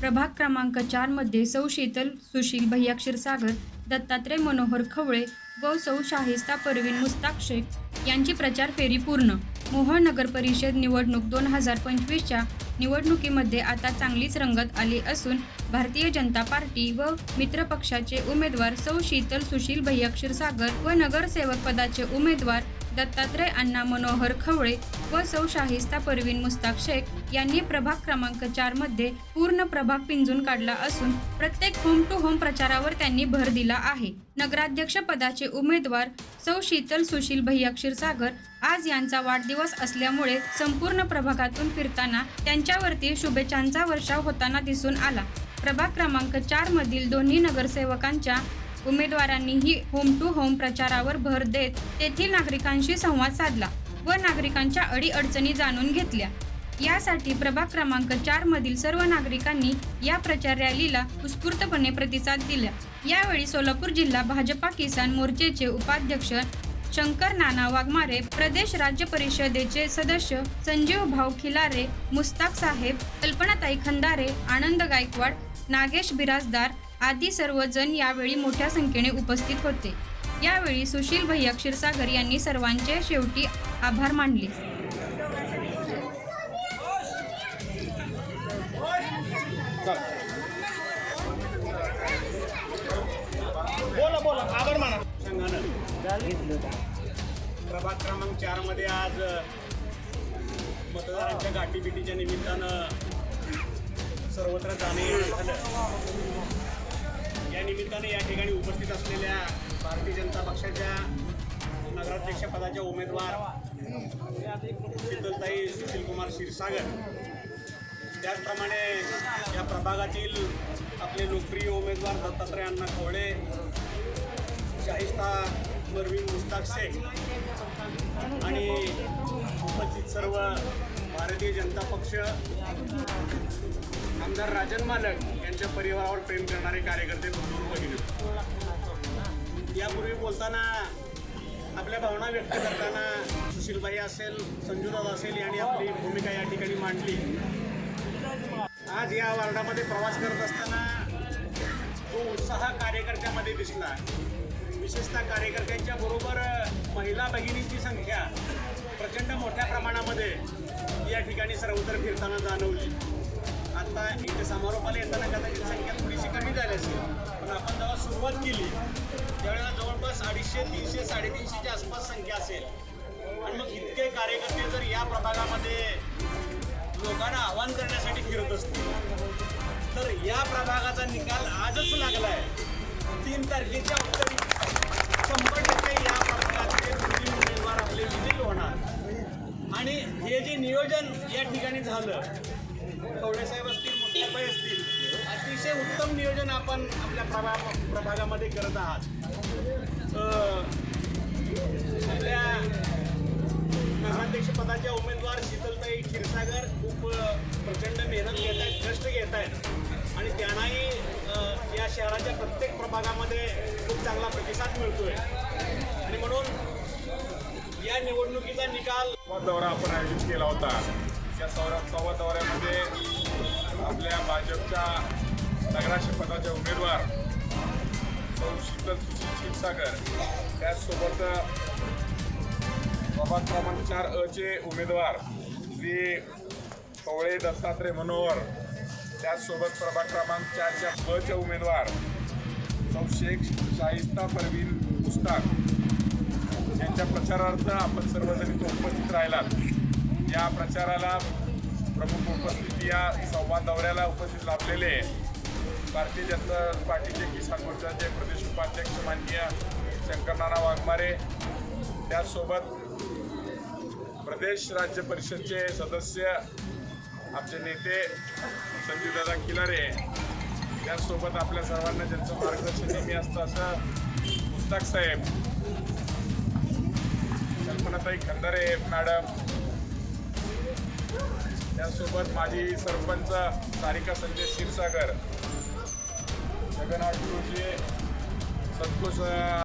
प्रभाग क्रमांक चारमध्ये सौ शीतल सुशील भैया क्षीरसागर दत्तात्रय मनोहर खवळे व सौ शाहिस्ता परवीन मुस्ताक शेख यांची प्रचार फेरी पूर्ण. मोहोळ नगर परिषद निवडणूक दोन हजार पंचवीसच्या निवडणुकीमध्ये आता चांगलीच रंगत आली असून भारतीय जनता पार्टी व मित्र पक्षाचे उमेदवार सौ शीतल सुशील भैया क्षीरसागर व नगरसेवक पदाचे उमेदवार दत्तात्रय अण्णा मनोहर खवळे व सौ शाहिस्ता परवीन मुस्ताक शेख यांनी प्रभाग क्रमांक चारमध्ये पूर्ण प्रभाग पिंजून काढला असून प्रत्येक होम टू होम प्रचारावर त्यांनी भर दिला आहे. नगराध्यक्ष पदाचे उमेदवार सौ शीतल सुशील भैया क्षीरसागर आज यांचा वाढदिवस असल्यामुळे संपूर्ण प्रभागातून फिरताना त्यांच्यावरती शुभेच्छांचा वर्षाव होताना दिसून आला. प्रभाग क्रमांक चार मधील दोन्ही नगरसेवकांच्या उमेदवारांनीही होम टू होम प्रचारावर भर देत तेथील नागरिकांशी संवाद साधला व नागरिकांच्या अडीअडचणी जाणून घेतल्या. यासाठी प्रभाग क्रमांक चार मधील सर्व नागरिकांनी या प्रचार रॅलीला उत्स्फूर्तपणे प्रतिसाद दिला. यावेळी सोलापूर जिल्हा भाजपा किसान मोर्चेचे उपाध्यक्ष शंकर नाना वाघमारे प्रदेश राज्य परिषदेचे सदस्य संजीव भाऊ खिलारे मुस्ताक साहेब कल्पनाताई खंदारे आनंद गायकवाड नागेश बिराजदार आदी सर्वजण यावेळी मोठ्या संख्येने उपस्थित होते. यावेळी सुशील भैया क्षीरसागर यांनी सर्वांचे शेवटी आभार मानले. बोला बोला. आभार माना. प्रभाग क्रमांक चारमध्ये आज मतदारांच्या गाठीबिटीच्या निमित्तानं सर्वत्र जाणे झालं. या निमित्ताने या ठिकाणी उपस्थित असलेल्या भारतीय जनता पक्षाच्या नगराध्यक्ष पदाच्या उमेदवार शीतलताई सुशीलकुमार क्षीरसागर. त्याचप्रमाणे या प्रभागातील आपले लोकप्रिय उमेदवार दत्तात्रय अण्णा खवळे शाहिस्ता मरवीन मुस्ताक शेख आणि उपस्थित सर्व भारतीय जनता पक्ष आमदार राजन मालक यांच्या परिवारावर प्रेम करणारे कार्यकर्ते बंधू भगिनी. यापूर्वी बोलताना आपल्या भावना व्यक्त करताना सुशीलबाई असेल संजूदादा असेल यांनी आपली भूमिका या ठिकाणी मांडली. आज या वार्डामध्ये प्रवास करत असताना तो उत्साह कार्यकर्त्यामध्ये दिसला विशेषतः कार्यकर्त्यांच्या बरोबर महिला भगिनींची संख्या प्रचंड मोठ्या प्रमाणामध्ये या ठिकाणी सर्वत्र फिरताना जाणवली. आता इथे समारोपाला येताना कदाचित संख्या थोडीशी कमी झाली असेल पण आपण जेव्हा सुरुवात केली त्यावेळेला जवळपास अडीचशे तीनशे साडेतीनशेच्या आसपास संख्या असेल. आणि मग इतके कार्यकर्ते जर या प्रभागामध्ये लोकांना आवाहन करण्यासाठी फिरत असतील तर या प्रभागाचा निकाल आजच लागला आहे तीन तारखेच्या उत्तरी शंभर टक्के या प्रभागाचे दोन्ही उमेदवार आपले विजयी होणार. आणि हे जे नियोजन या ठिकाणी झालं कवडेसाहेब असतील मोठ्याबाई असतील अतिशय उत्तम नियोजन आपण आपल्या प्रभा प्रभागामध्ये करत आहात. आपल्या नगराध्यक्ष पदाच्या उमेदवार शीतलताई क्षीरसागर खूप प्रचंड मेहनत घेत आहेत कष्ट घेत आहेत आणि त्यांनाही शहराच्या प्रत्येक प्रभागामध्ये खूप चांगला प्रतिसाद मिळतोय. आणि म्हणून या निवडणुकीचा निकाल दौरा आपण आयोजित केला होता. या सौरा संवाद दौऱ्यामध्ये आपल्या भाजपच्या नगराध्यक्ष पदाचे उमेदवार शीतल सुशील क्षीरसागर. त्याचसोबत प्रभाग क्रमांक चार अ चे उमेदवार श्री कवळे दत्तात्रय मनोहर त्याचसोबत प्रभाग क्रमांक चारच्या ब चे उमेदवार सौ शेख शाहिस्ता परवीन मुस्ताक यांच्या प्रचारार्थ आपण सर्वजण इथं उपस्थित राहिलात. या प्रचाराला प्रमुख उपस्थिती या संवाद दौऱ्याला उपस्थित लाभलेले भारतीय जनता पार्टीचे किसान मोर्चाचे प्रदेश उपाध्यक्ष माननीय शंकरनाना वाघमारे. त्याचसोबत प्रदेश राज्य परिषदचे सदस्य आमचे नेते संजीवदादा किलारे त्याचसोबत आपल्या सर्वांना ज्यांचं मार्गदर्शन नेहमी असतं असं मुस्ताक साहेब कल्पनाताई खंदारे मॅडम त्यासोबत माजी सरपंच सारिका संजय क्षीरसागर जगन्नाथ गुरुजी संतोष